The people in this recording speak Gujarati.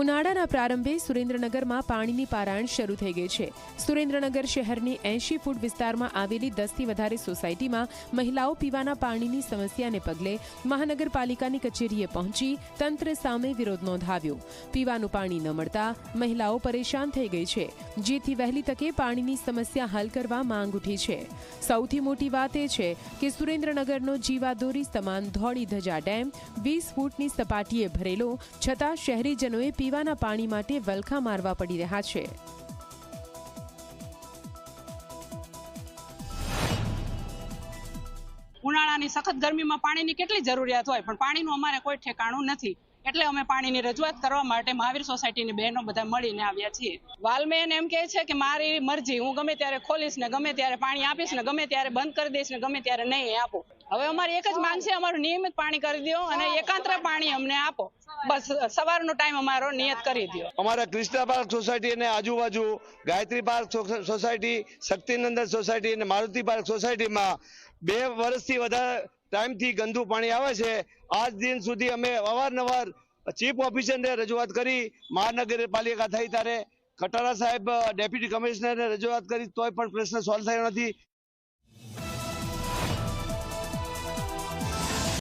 ઉનાળાના પ્રારંભે સુરેન્દ્રનગરમાં પાણીની પારાયણ શરૂ થઈ ગઈ છે. સુરેન્દ્રનગર શહેરની એંશી ફૂટ વિસ્તારમાં આવેલી દસથી વધારે સોસાયટીમાં મહિલાઓ પીવાના પાણીની સમસ્યાને પગલે મહાનગરપાલિકાની કચેરીએ પહોંચી તંત્ર સામે વિરોધ નોંધાવ્યો. પીવાનું પાણી ન મળતા મહિલાઓ પરેશાન થઈ ગઈ છે, જેથી વહેલી તકે પાણીની સમસ્યા હલ કરવા માંગ ઉઠી છે. સૌથી મોટી વાત એ છે કે સુરેન્દ્રનગરનો જીવાદોરી સમાન ધોળી ધજા ડેમ વીસ ફૂટની સપાટીએ ભરેલો, છતાં શહેરીજનોએ પીવાના પાણી માટે વલખા મારવા પડી રહ્યા છે. ઉનાળાની સખત ગરમીમાં પાણીની કેટલી જરૂરિયાત હોય? પણ પાણીનું અમારે કોઈ ઠેકાણું નથી. એટલે અમે પાણીની રજૂઆત કરવા માટે મહાવીર સોસાયટીની બહેનો બધા મળીને આવ્યા છીએ. વાલમેન એમ કહે છે કે મારી મરજી, હું ગમે ત્યારે ખોલીશ ને ગમે ત્યારે પાણી આપીશ ને ગમે ત્યારે બંધ કરી દઈશ ને ગમે ત્યારે નહીં આપો. હવે અમારી એક જ માંગ છે, અમારું નિયમિત પાણી કરી દો અને એકાંતરે પાણી અમને આપો. બસ, સવારનો ટાઈમ અમારો, નિયત કરી દો અમારા કૃષ્ણા પાર્ક સોસાયટી અને આજુબાજુ Gayatri park society, Shaktinandan society અને મારુતિ પાર્ક સોસાયટીમાં બે વર્ષથી વધારે ટાઈમથી ગંદુ પાણી આવે છે. આજ દિન સુધી અમે અવારનવાર ચીફ ઓફિસરને રજૂઆત કરી, મહાનગરપાલિકા થઈ ત્યારે કટારા સાહેબ, ડેપ્યુટી કમિશનરને રજૂઆત કરી, તોય પણ પ્રશ્ન સોલ્વ થયો નથી.